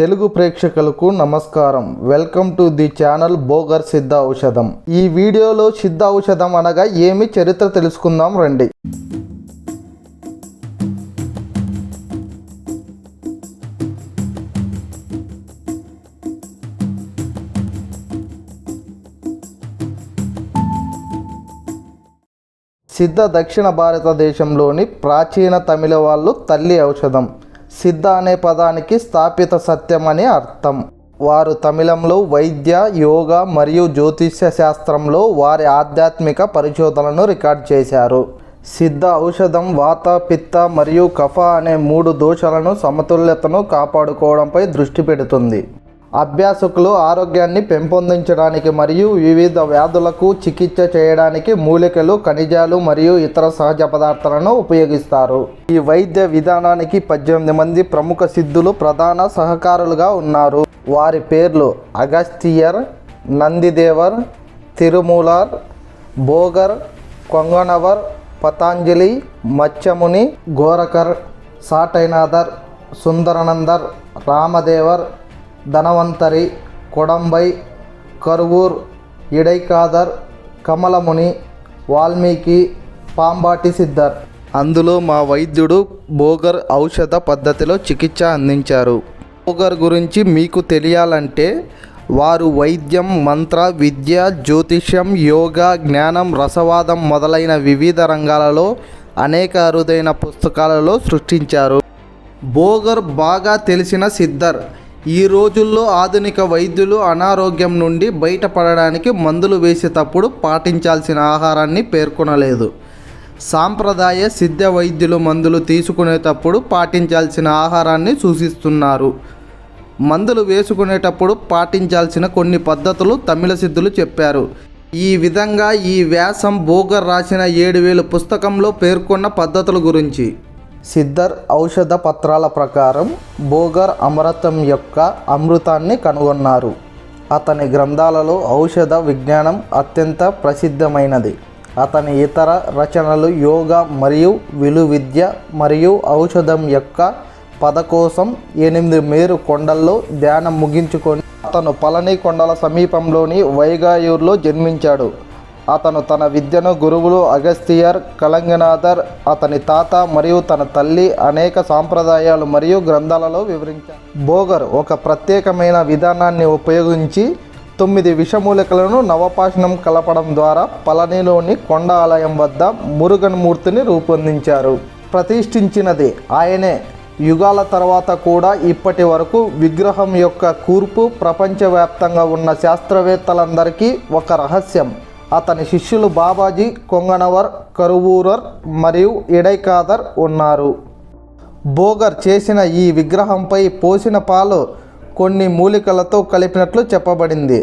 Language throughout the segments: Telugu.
తెలుగు ప్రేక్షకులకు నమస్కారం. Welcome to the channel Bogar Siddha ఔషధం. ఈ వీడియోలో సిద్ధ ఔషధం అనగా ఏమి? చరిత్ర తెలుసుకుందాం రండి. సిద్ధ దక్షిణ భారతదేశంలోని ప్రాచీన తమిళ వాళ్ళు తల్లి ఔషధం. సిద్ధ అనే పదానికి స్థాపిత సత్యం అని అర్థం. వారు తమిళంలో వైద్య యోగ మరియు జ్యోతిష్య శాస్త్రంలో వారి ఆధ్యాత్మిక పరిశోధనలను రికార్డ్ చేశారు. సిద్ధ ఔషధం వాత పిత్త మరియు కఫ అనే మూడు దోషాలను సమతుల్యతను కాపాడుకోవడంపై దృష్టి పెడుతుంది. అభ్యాసకులు ఆరోగ్యాన్ని పెంపొందించడానికి మరియు వివిధ వ్యాధులకు చికిత్స చేయడానికి మూలికలు ఖనిజాలు మరియు ఇతర సహజ పదార్థాలను ఉపయోగిస్తారు. ఈ వైద్య విధానానికి పద్దెనిమిది మంది ప్రముఖ సిద్ధులు ప్రధాన సహకారులుగా ఉన్నారు. వారి పేర్లు అగస్తియర్ నందిదేవర్ తిరుమూలార్ బోగర్ కొంగనవర్ పతాంజలి మత్స్యముని గోరకర్ సాటైనాథర్ సుందరనందర్ రామదేవర్ ధనవంతరి కొడంబై కరువూర్ ఇడైకాదర్ కమలముని వాల్మీకి పాంబాటి సిద్ధర్. అందులో మా వైద్యుడు బోగర్ ఔషధ పద్ధతిలో చికిత్స అందించారు. బోగర్ గురించి మీకు తెలియాలంటే వారు వైద్యం మంత్ర విద్య జ్యోతిష్యం యోగా జ్ఞానం రసవాదం మొదలైన వివిధ రంగాలలో అనేక అరుదైన పుస్తకాలలో సృష్టించారు. బోగర్ బాగా తెలిసిన సిద్ధర్ ఈ రోజుల్లో ఆధునిక వైద్యులు అనారోగ్యం నుండి బయటపడడానికి మందులు వేసేటప్పుడు పాటించాల్సిన ఆహారాన్ని పేర్కొనలేదు. సాంప్రదాయ సిద్ధ వైద్యులు మందులు తీసుకునేటప్పుడు పాటించాల్సిన ఆహారాన్ని సూచిస్తున్నారు. మందులు వేసుకునేటప్పుడు పాటించాల్సిన కొన్ని పద్ధతులు తమిళ సిద్ధులు చెప్పారు. ఈ విధంగా ఈ వ్యాసం బోగర్ రాసిన ఏడు వేలు పుస్తకంలో పేర్కొన్న పద్ధతుల గురించి సిద్ధర్ ఔషధ పత్రాల ప్రకారం బోగర్ అమృతం యొక్క అమృతాన్ని కనుగొన్నారు. అతని గ్రంథాలలో ఔషధ విజ్ఞానం అత్యంత ప్రసిద్ధమైనది. అతని ఇతర రచనలు యోగా మరియు విలు విద్య మరియు ఔషధం యొక్క పద కోసం ఎనిమిది మేరు కొండల్లో ధ్యానం ముగించుకొని అతను పళని కొండల సమీపంలోని వైగాయూర్లో జన్మించాడు. అతను తన విద్యను గురువులు అగస్తియర్ కలంగనాథర్ అతని తాత మరియు తన తల్లి అనేక సాంప్రదాయాలు మరియు గ్రంథాలలో వివరించారు. బోగర్ ఒక ప్రత్యేకమైన విధానాన్ని ఉపయోగించి తొమ్మిది విషమూలికలను నవపాషణం కలపడం ద్వారా పళనిలోని కొండ ఆలయం వద్ద మురుగన్ మూర్తిని రూపొందించారు. ప్రతిష్ఠించినది ఆయనే. యుగాల తర్వాత కూడా ఇప్పటి వరకు విగ్రహం యొక్క కూర్పు ప్రపంచవ్యాప్తంగా ఉన్న శాస్త్రవేత్తలందరికీ ఒక రహస్యం. అతని శిష్యులు బాబాజీ కొంగనవర్ కరువూరర్ మరియు ఇడైకాదర్ ఉన్నారు. బోగర్ చేసిన ఈ విగ్రహంపై పోసిన పాలు కొన్ని మూలికలతో కలిపినట్లు చెప్పబడింది.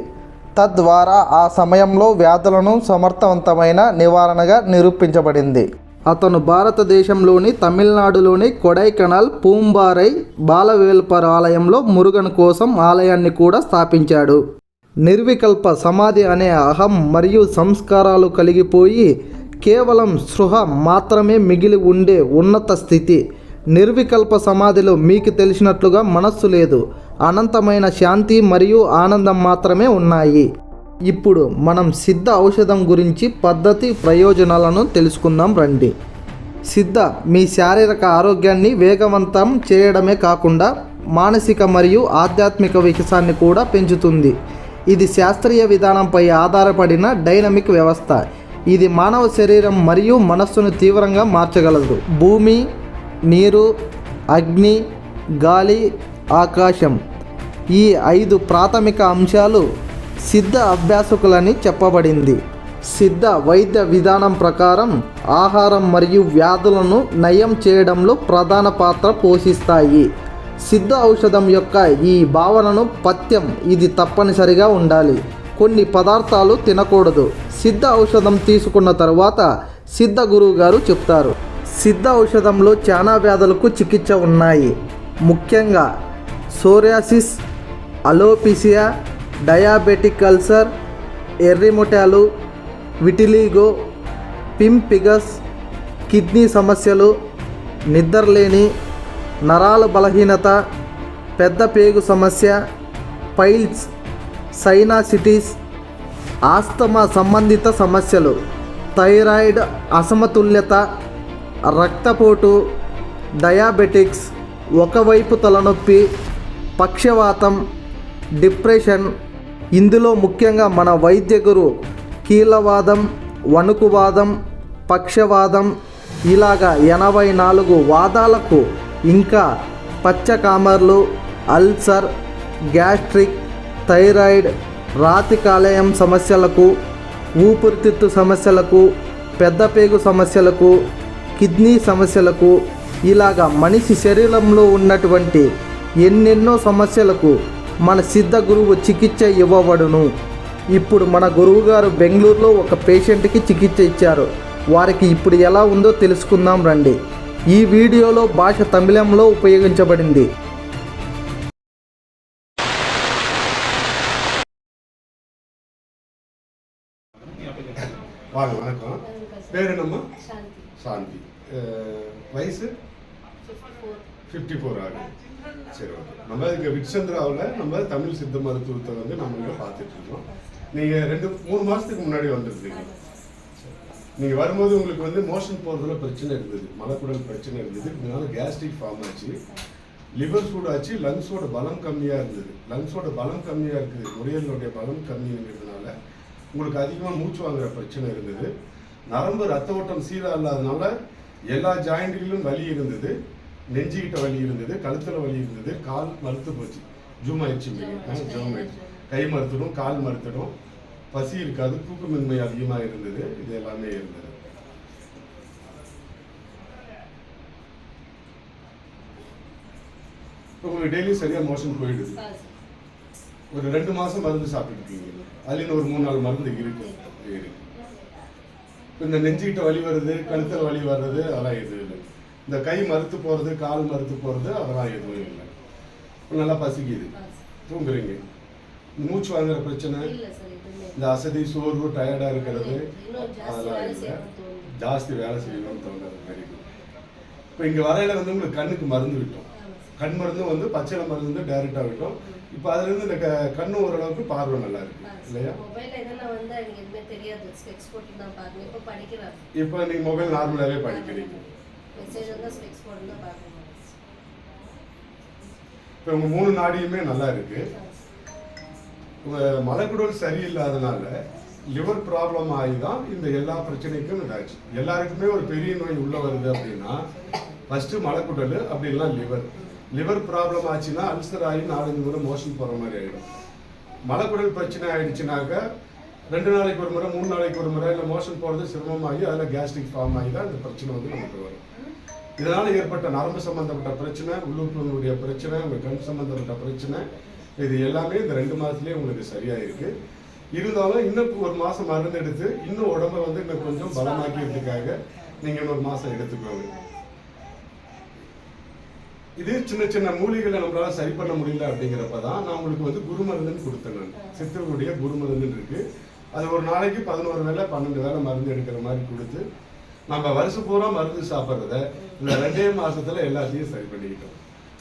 తద్వారా ఆ సమయంలో వ్యాధులను సమర్థవంతమైన నివారణగా నిరూపించబడింది. అతను భారతదేశంలోని తమిళనాడులోని కొడైకెనాల్ పూంబారై బాలవేల్పర్ ఆలయంలో మురుగన్ కోసం ఆలయాన్ని కూడా స్థాపించాడు. నిర్వికల్ప సమాధి అనే అహం మరియు సంస్కారాలు కలిగిపోయి కేవలం సృహ మాత్రమే మిగిలి ఉండే ఉన్నత స్థితి. నిర్వికల్ప సమాధిలో మీకు తెలిసినట్లుగా మనస్సు లేదు. అనంతమైన శాంతి మరియు ఆనందం మాత్రమే ఉన్నాయి. ఇప్పుడు మనం సిద్ధ ఔషధం గురించి పద్ధతి ప్రయోజనాలను తెలుసుకుందాం రండి. సిద్ధ మీ శారీరక ఆరోగ్యాన్ని వేగవంతం చేయడమే కాకుండా మానసిక మరియు ఆధ్యాత్మిక వికాసాన్ని కూడా పెంచుతుంది. ఇది శాస్త్రీయ విధానంపై ఆధారపడిన డైనమిక్ వ్యవస్థ. ఇది మానవ శరీరం మరియు మనస్సును తీవ్రంగా మార్చగలదు. భూమి నీరు అగ్ని గాలి ఆకాశం. ఈ ఐదు ప్రాథమిక అంశాలు సిద్ధ అభ్యాసకులని చెప్పబడింది. సిద్ధ వైద్య విధానం ప్రకారం ఆహారం మరియు వ్యాధులను నయం చేయడంలో ప్రధాన పాత్ర పోషిస్తాయి. సిద్ధ ఔషధం యొక్క ఈ భావనను పథ్యం. ఇది తప్పనిసరిగా ఉండాలి. కొన్ని పదార్థాలు తినకూడదు. సిద్ధ ఔషధం తీసుకున్న తర్వాత సిద్ధ గురువు గారు చెప్తారు. సిద్ధ ఔషధంలో చాలా వ్యాధులకు చికిత్స ఉన్నాయి. ముఖ్యంగా సోరియాసిస్ అలోపిసియా డయాబెటిక్ అల్సర్ ఎర్రిమొటాలు విటిలిగో పింపిగస్ కిడ్నీ సమస్యలు నిద్రలేని నరాల బలహీనత పెద్ద పేగు సమస్య పైల్స్ సైనాసిటీస్ ఆస్తమా సంబంధిత సమస్యలు థైరాయిడ్ అసమతుల్యత రక్తపోటు డయాబెటిక్స్ ఒకవైపు తలనొప్పి పక్షవాతం డిప్రెషన్. ఇందులో ముఖ్యంగా మన వైద్య గురు కీలవాదం వణుకువాదం పక్షవాదం ఇలాగా ఎనభై నాలుగు వాదాలకు ఇంకా పచ్చకామర్లు అల్సర్ గ్యాస్ట్రిక్ థైరాయిడ్ రాతి కాలేయం సమస్యలకు ఊపిరితిత్తు సమస్యలకు పెద్దపేగు సమస్యలకు కిడ్నీ సమస్యలకు ఇలాగ మనిషి శరీరంలో ఉన్నటువంటి ఎన్నెన్నో సమస్యలకు మన సిద్ధ గురువు చికిత్స ఇవ్వబడును. ఇప్పుడు మన గురువు గారు బెంగళూరులో ఒక పేషెంట్కి చికిత్స ఇచ్చారు. వారికి ఇప్పుడు ఎలా ఉందో తెలుసుకుందాం రండి. ఈ వీడియోలో భాష తమిళంలో ఉపయోగించబడింది வாங்க வணக்கம் பேர் என்னம்மா சாந்தி சாந்தி அஹ், வயசு ஃபிஃப்டி ஃபோர் ஆகுது சரி ஓகே நம்ம இங்கே விட்சந்திராவில் நம்ம தமிழ் சித்த மருத்துவத்தை வந்து நம்ம இங்கே பார்த்துட்டு இருக்கோம் நீங்கள் ரெண்டு மூணு மாதத்துக்கு முன்னாடி வந்திருந்தீங்க நீங்கள் வரும்போது உங்களுக்கு வந்து மோஷன் போகிறதுல பிரச்சனை இருந்தது. மலக்குடல் பிரச்சனை இருந்தது. இதனால கேஸ்ட்ரிக் ஃபார்ம் ஆச்சு. லிவர் சூடாச்சு லங்ஸோட பலம் கம்மியாக இருந்தது. லங்ஸோட பலம் கம்மியாக இருக்குது. நுரையீரலுடைய பலம் கம்மிங்கிறதுனால உங்களுக்கு அதிகமாக மூச்சு வாங்குற பிரச்சனை இருந்தது. நரம்பு ரத்த ஓட்டம் சீராக இல்லாதனால எல்லா ஜாயிண்ட்களிலும் வலி இருந்தது. நெஞ்சுகிட்ட வலி இருந்தது. கழுத்துல வலி இருந்தது. கால் மறுத்து போச்சு. ஜூம் ஆயிடுச்சு. ஜூம் ஆயிடுச்சு. கை மறுத்துடும் கால் மறுத்துடும். பசி இருக்காது தூக்கமின்மை அதிகமாக இருந்தது இது எல்லாமே இருந்தது. உங்களுக்கு டெய்லி சரியா மோஷன் போயிடுது. ஒரு ரெண்டு மாசம் மருந்து சாப்பிட்டுருக்கீங்க. அதுலேருந்து ஒரு மூணு நாலு மருந்து இருக்கு. இருக்கு இந்த நெஞ்சுக்கிட்ட வலி வருது கழுத்தில் வலி வர்றது அதெல்லாம் எதுவும் இல்லை. இந்த கை மறுத்து போகிறது கால் மறுத்து போகிறது அதெல்லாம் எதுவும் இல்லை. நல்லா பசிக்குது. தூங்குறீங்க. மூச்சு வாங்குற பிரச்சனை. இந்த அசதி சோர்வு டயர்டாக இருக்கிறது. அதெல்லாம் இல்லை. ஜாஸ்தி வேலை செய்யணும் தோணுது இப்போ இங்கே வரையில் வந்து உங்களுக்கு கண்ணுக்கு மருந்து விட்டோம். கண் மருந்தும் வந்து பச்சளை மருந்து வந்து டைரெக்டாக விட்டோம். இப்போ அதுலேருந்து இந்த கண்ணு ஓரளவுக்கு பார்வை நல்லா இருக்கு இல்லையா? இப்போ நீங்கள் மொபைல் நார்மலாகவே படிக்கிறீங்க. இப்போ உங்கள் மூணு நாடியுமே நல்லா இருக்குது மலைக்குடல் சரியில்லாதனால லிவர் ப்ராப்ளம் ஆகி தான் இந்த எல்லா பிரச்சனைக்கும் இதாச்சு. எல்லாருக்குமே ஒரு பெரிய நோய் உள்ளே வருது அப்படின்னா ஃபஸ்ட்டு மலைக்குடல் அப்படி இல்லைனா லிவர் லிவர் ப்ராப்ளம் ஆச்சுன்னா அல்சர் ஆகி நாலஞ்சு முறை மோஷன் போகிற மாதிரி ஆகிடும் மலைக்குடல் பிரச்சனை ஆயிடுச்சுனாக்க ரெண்டு நாளைக்கு ஒரு முறை மூணு நாளைக்கு ஒரு முறை இல்லை மோஷன் போகிறது சிரமமாகி அதில் கேஸ்ட்ரிக் ஃபார்ம் ஆகி தான் இந்த பிரச்சனை வந்து நமக்கு வரும். இதனால் ஏற்பட்ட நரம்பு சம்மந்தப்பட்ட பிரச்சனை உள்ளுறுப்பினுடைய பிரச்சனை உங்கள் கண் சம்மந்தப்பட்ட பிரச்சனை இது எல்லாமே இந்த ரெண்டு மாதத்துலேயே உங்களுக்கு சரியாகிருக்கு இருந்தாலும் இன்னும் ஒரு மாதம் மருந்து எடுத்து இன்னும் உடம்ப வந்து இன்னும் கொஞ்சம் பலமாக்கிறதுக்காக நீங்கள் இன்னொரு மாதம் எடுத்துக்கோங்க. இது சின்ன சின்ன மூலிகளை நம்மளால சரி பண்ண முடியல அப்படிங்கிறப்ப தான் நான் உங்களுக்கு வந்து குரு மருந்துன்னு கொடுத்தேன் நான். சித்தர்களுடைய குரு மருந்துன்னு இருக்குது அது ஒரு நாளைக்கு பதினோரு வேளை பன்னெண்டு வேளை மருந்து எடுக்கிற மாதிரி கொடுத்து நம்ம வருஷம் பூரா மருந்து சாப்பிட்றத இந்த ரெண்டே மாசத்துல எல்லாத்தையும் சரி பண்ணிக்கிட்டோம்.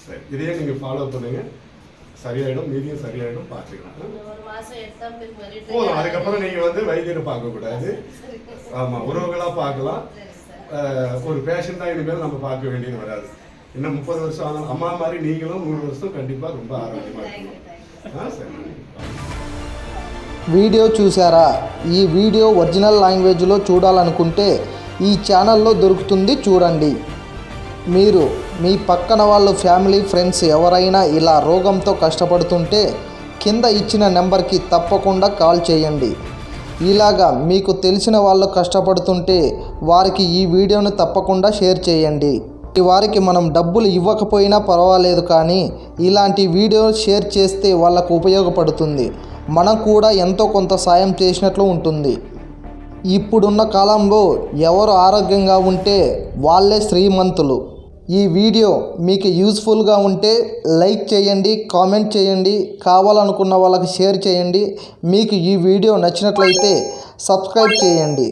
சரி இதையே நீங்கள் ஃபாலோ பண்ணுங்கள் சரியாயிடும் மீதியும் சரியாயிடும் பார்த்துக்கலாம் இன்னும் ஒரு மாசம் எடுத்தா பிறகு மறுபடியும் போதும் அதுக்கப்புறம் நீங்க வந்து வைத்தியரை பார்க்க கூடாது ஆமா உறவுகளா பார்க்கலாம் சரி சார் அஹ், ஒரு பேஷண்டா இனிமேல் நம்ம பார்க்க வேண்டியது வராது இன்னும் முப்பது வருஷம் ஆனாலும் அம்மா மாதிரி நீங்களும் நூறு வருஷம் கண்டிப்பா ரொம்ப ஆரோக்கியமா தேங்க்யூ இருக்கணும் தேங்க்யூ ஆ சரி వీడియో చూసారా ఈ వీడియో ఒరిజినల్ లాంగ్వేజ్లో చూడాలనుకుంటే ఈ ఛానల్లో దొరుకుతుంది చూడండి మీరు మీ పక్కన వాళ్ళు ఫ్యామిలీ ఫ్రెండ్స్ ఎవరైనా ఇలా రోగంతో కష్టపడుతుంటే కింద ఇచ్చిన నెంబర్కి తప్పకుండా కాల్ చేయండి. ఇలాగా మీకు తెలిసిన వాళ్ళు కష్టపడుతుంటే వారికి ఈ వీడియోను తప్పకుండా షేర్ చేయండి. ఈ వారికి మనం డబ్బులు ఇవ్వకపోయినా పర్వాలేదు కానీ ఇలాంటి వీడియో షేర్ చేస్తే వాళ్ళకు ఉపయోగపడుతుంది. మనం కూడా ఎంతో కొంత సాయం చేసినట్లు ఉంటుంది. ఇప్పుడున్న కాలంలో ఎవరు ఆరోగ్యంగా ఉంటే వాళ్ళే శ్రీమంతులు. ఈ వీడియో మీకు యూస్ఫుల్గా ఉంటే లైక్ చేయండి కామెంట్ చేయండి కావాలనుకున్న వాళ్ళకి షేర్ చేయండి. మీకు ఈ వీడియో నచ్చినట్లయితే సబ్స్క్రైబ్ చేయండి.